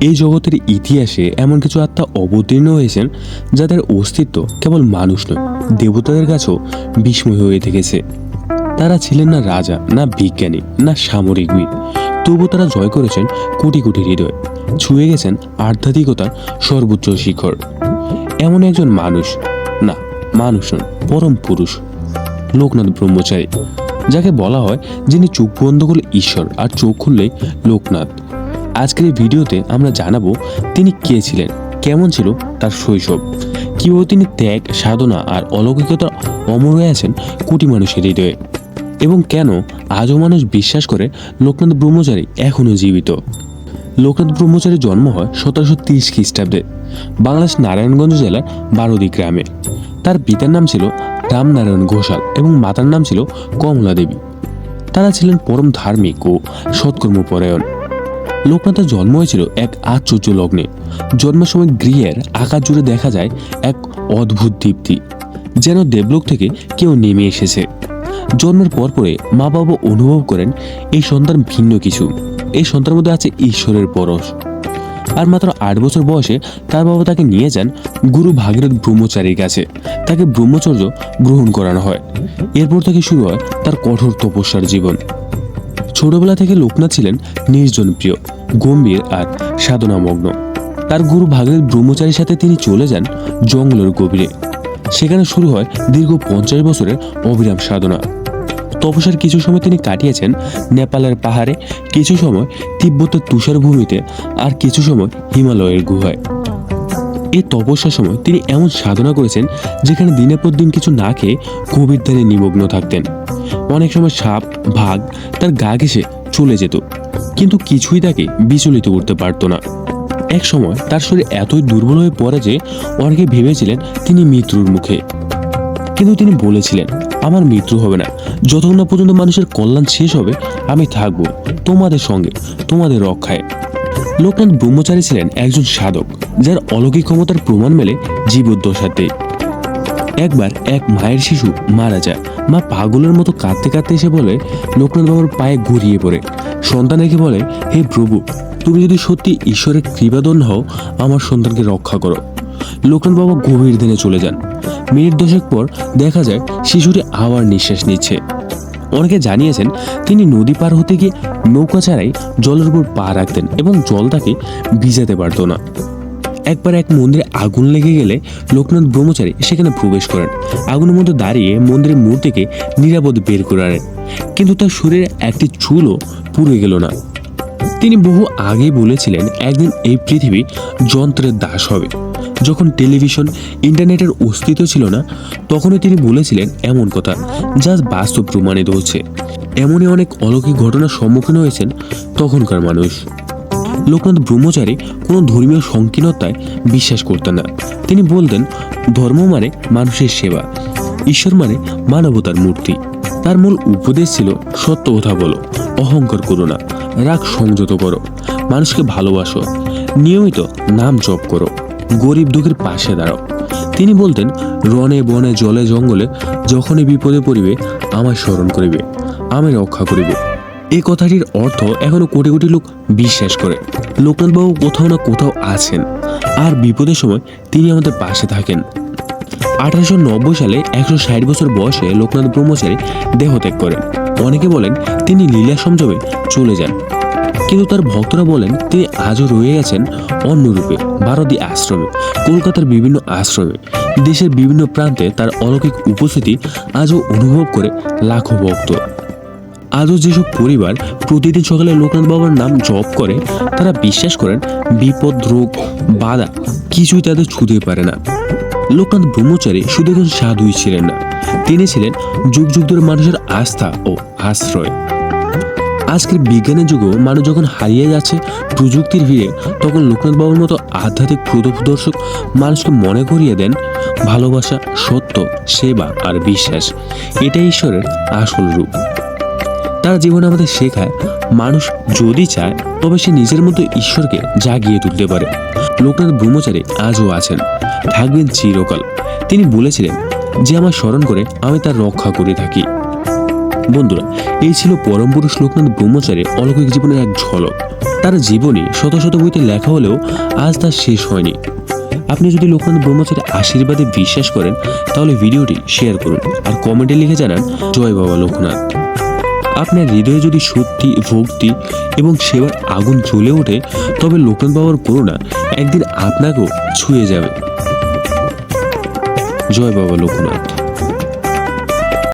এই জগতের ইতিহাসে এমন কিছু আত্মা অবতীর্ণ হয়েছেন যাদের অস্তিত্ব কেবল মানুষ নয়, দেবতাদের কাছেও বিস্ময় হয়ে থেকেছে। তারা ছিলেন না রাজা, না বিজ্ঞানী, না সামরিকবিদ তবু তারা জয় করেছেন কোটি কোটি হৃদয়। ছুঁয়ে গেছেন আধ্যাত্মিকতার সর্বোচ্চ শিখর। এমন একজন মানুষ, না, মানুষ নন, পরম পুরুষ, লোকনাথ ব্রহ্মচারী, যাকে বলা হয় যিনি চোখ বন্ধ করলে ঈশ্বর আর চোখ খুললেই লোকনাথ। আজকের এই ভিডিওতে আমরা জানাব তিনি কে ছিলেন, কেমন ছিল তার শৈশব, কীভাবে তিনি ত্যাগ, সাধনা আর অলৌকিকতা অমর হয়ে আছেন কোটি মানুষের হৃদয়ে, এবং কেন আজও মানুষ বিশ্বাস করে লোকনাথ ব্রহ্মচারী এখনও জীবিত। লোকনাথ ব্রহ্মচারীর জন্ম হয় সতেরোশো তিরিশ খ্রিস্টাব্দে বাংলাদেশ নারায়ণগঞ্জ জেলার বারোদি গ্রামে। তার পিতার নাম ছিল রামনারায়ণ ঘোষাল এবং মাতার নাম ছিল কমলা দেবী তারা ছিলেন পরম ধার্মিক ও সৎকর্মপরায়ণ। লোকনাথের জন্ম হয়েছিল এক আশ্চর্য লগ্নে। জন্মের সময় গৃহের আকাশ জুড়ে দেখা যায় এক অদ্ভুত দীপ্তি, যেন দেবলোক থেকে কেউ নেমে এসেছে। জন্মের পরপরে মা বাবা অনুভব করেন, এই সন্তান ভিন্ন কিছু। এই সন্তানের মধ্যে আছে ঈশ্বরের পরশ। আর মাত্র আট বছর বয়সে তার বাবা তাকে নিয়ে যান গুরু ভাগীরথ ব্রহ্মচারীর কাছে। তাকে ব্রহ্মচর্য গ্রহণ করানো হয়। এরপর থেকে শুরু হয় তার কঠোর তপস্যার জীবন। ছোটবেলা থেকে লোকনাথ ছিলেন নির্জন প্রিয় গম্ভীর আর সাধনামগ্ন। তার গুরু ভাগের ব্রহ্মচারীর সাথে তিনি চলে যান জঙ্গলের গভীরে। সেখানে শুরু হয় দীর্ঘ পঞ্চাশ বছরের অবিরাম সাধনা। তপস্যার কিছু সময় তিনি কাটিয়েছেন নেপালের পাহাড়ে, কিছু সময় তিব্বতের তুষার ভূমিতে আর কিছু সময় হিমালয়ের গুহায়। এই তপস্যার সময় তিনি এমন সাধনা করেছেন যেখানে দিনের পর দিন কিছু না খেয়ে গভীর ধ্যানে নিমগ্ন থাকতেন। অনেক সময় সাপ ভাগ তার গা ঘেসে চলে যেত। কিন্তু কিছুই তাকে বিচলিত করতে পারতো না। এক সময় তার শরীর এতই দুর্বল হয়ে পড়ে যে অনেকে ভেবেছিলেন তিনি মৃত্যুর মুখে। কিন্তু তিনি বলেছিলেন, আমার মৃত্যু হবে না। যতক্ষণ না পর্যন্ত মানুষের কল্যাণ শেষ হবে, আমি থাকব তোমাদের সঙ্গে, তোমাদের রক্ষায়। লোকনাথ ব্রহ্মচারী ছিলেন একজন সাধক, যার অলৌকিক ক্ষমতার প্রমাণ মেলে জীবদ্দশাতে একবার এক মায়ের শিশু মারা যায়। মা পাগলের মতো কাঁদতে কাঁদতে এসে বলে, লোকনাথ বাবার পায়ে গড়িয়ে পড়ে। সন্তান রেখে বলে, হে প্রভু, তুমি যদি সত্যি ঈশ্বরের কৃপাদন হও, আমার সন্তানকে রক্ষা করো। লোকনাথ বাবা গভীর দিনে চলে যান। মিনিট দশেক পর দেখা যায় শিশুটি আবার নিঃশ্বাস নিচ্ছে। অনেকে জানিয়েছেন, তিনি নদী পার হতে গিয়ে নৌকা ছাড়াই জলের উপর পা রাখতেন এবং জল তাকে ভিজাতে পারতো না। একবার এক মন্দিরে আগুন লেগে গেলে লোকনাথ ব্রহ্মচারী সেখানে প্রবেশ করেন। আগুনের মধ্যে দাঁড়িয়ে মন্দিরের মূর্তিকে নিরাপদ বের করে আনেন। কিন্তু তার শরীরে একটি চুলও পুড়ে গেল না। তিনি বহু আগে বলেছিলেন, একদিন এই পৃথিবী যন্ত্রের দাস হবে। যখন টেলিভিশন, ইন্টারনেটের অস্তিত্ব ছিল না তখনই তিনি বলেছিলেন এমন কথা, যা বাস্তব প্রমাণিত হচ্ছে। এমনই অনেক অলৌকিক ঘটনার সম্মুখীন হয়েছেন তখনকার মানুষ। লোকনাথ ব্রহ্মচারী কোনো ধর্মীয় সংকীর্ণতায় বিশ্বাস করতেন না। তিনি বলতেন, ধর্ম মানে মানুষের সেবা, ঈশ্বর মানে মানবতার মূর্তি। তার মূল উপদেশ ছিল, সত্য কথা বলো, অহংকার করো না, রাগ সংযত করো, মানুষকে ভালোবাসো, নিয়মিত নাম জপ করো, গরিব দুঃখের পাশে দাঁড়াও। তিনি বলতেন রনে বনে, জলে, জঙ্গলে যখনই বিপদে পড়িবে, আমায় স্মরণ করিবে আমি রক্ষা করিব। এই কথাটির অর্থ এখনও কোটি কোটি লোক বিশ্বাস করে। লোকনাথবাবু কোথাও না কোথাও আছেন। আর বিপদের সময় তিনি আমাদের পাশে থাকেন। আঠারোশো নব্বই সালে একশো ষাট বছর বয়সে লোকনাথ ব্রহ্মচারী দেহত্যাগ করেন। অনেকে বলেন তিনি লীলা সংযমে চলে যান। কিন্তু তার ভক্তরা বলেন তিনি আজও রয়ে গেছেন অন্য রূপে ভারতী আশ্রমে, কলকাতার বিভিন্ন আশ্রমে। দেশের বিভিন্ন প্রান্তে তার অলৌকিক উপস্থিতি আজও অনুভব করে লাখো ভক্ত। আজও যেসব পরিবার প্রতিদিন সকালে লোকনাথ বাবার নাম জপ করে, তারা বিশ্বাস করেন বিপদ, রোগ, বাধা কিছুই তাদের ছুঁতে পারে না। লোকনাথ ব্রহ্মচারী শুধু একজন সাধুই ছিলেন না, তিনি ছিলেন যুগ যুগ ধরে মানুষের আস্থা ও আশ্রয়। আজকের বিজ্ঞানের যুগেও মানুষ যখন হারিয়ে যাচ্ছে প্রযুক্তির ভিড়ে, তখন লোকনাথ বাবুর মতো আধ্যাত্মিক প্রদর্শক মানুষকে মনে করিয়ে দেন ভালোবাসা, সত্য, সেবা আর বিশ্বাস। এটাই ঈশ্বরের আসল রূপ। তার জীবনে আমাদের শেখায়, মানুষ যদি চায়, তবে সে নিজের মতো ঈশ্বরকে জাগিয়ে তুলতে পারে। লোকনাথ ব্রহ্মচারী আজও আছেন, থাকবেন চিরকাল। তিনি বলেছিলেন যে আমার স্মরণ করে আমি তার রক্ষা করে থাকি। বন্ধুরা, এই ছিল পরম পুরুষ লোকনাথ ব্রহ্মচারীর অলৌকিক জীবনের এক ঝলক। তার জীবনী শত শত বইতে লেখা হলেও আজ তার শেষ হয়নি। আপনি যদি লোকনাথ ব্রহ্মচারীর আশীর্বাদে বিশ্বাস করেন, তাহলে ভিডিওটি শেয়ার করুন আর কমেন্টে লিখে জানান, জয় বাবা লোকনাথ। আপনার হৃদয়ে যদি সত্যি ভক্তি এবং সেবার আগুন জ্বলে ওঠে, তবে লোকনাথ বাবার করুণা একদিন আপনাকেও ছুঁয়ে যাবে। জয় বাবা লোকনাথ।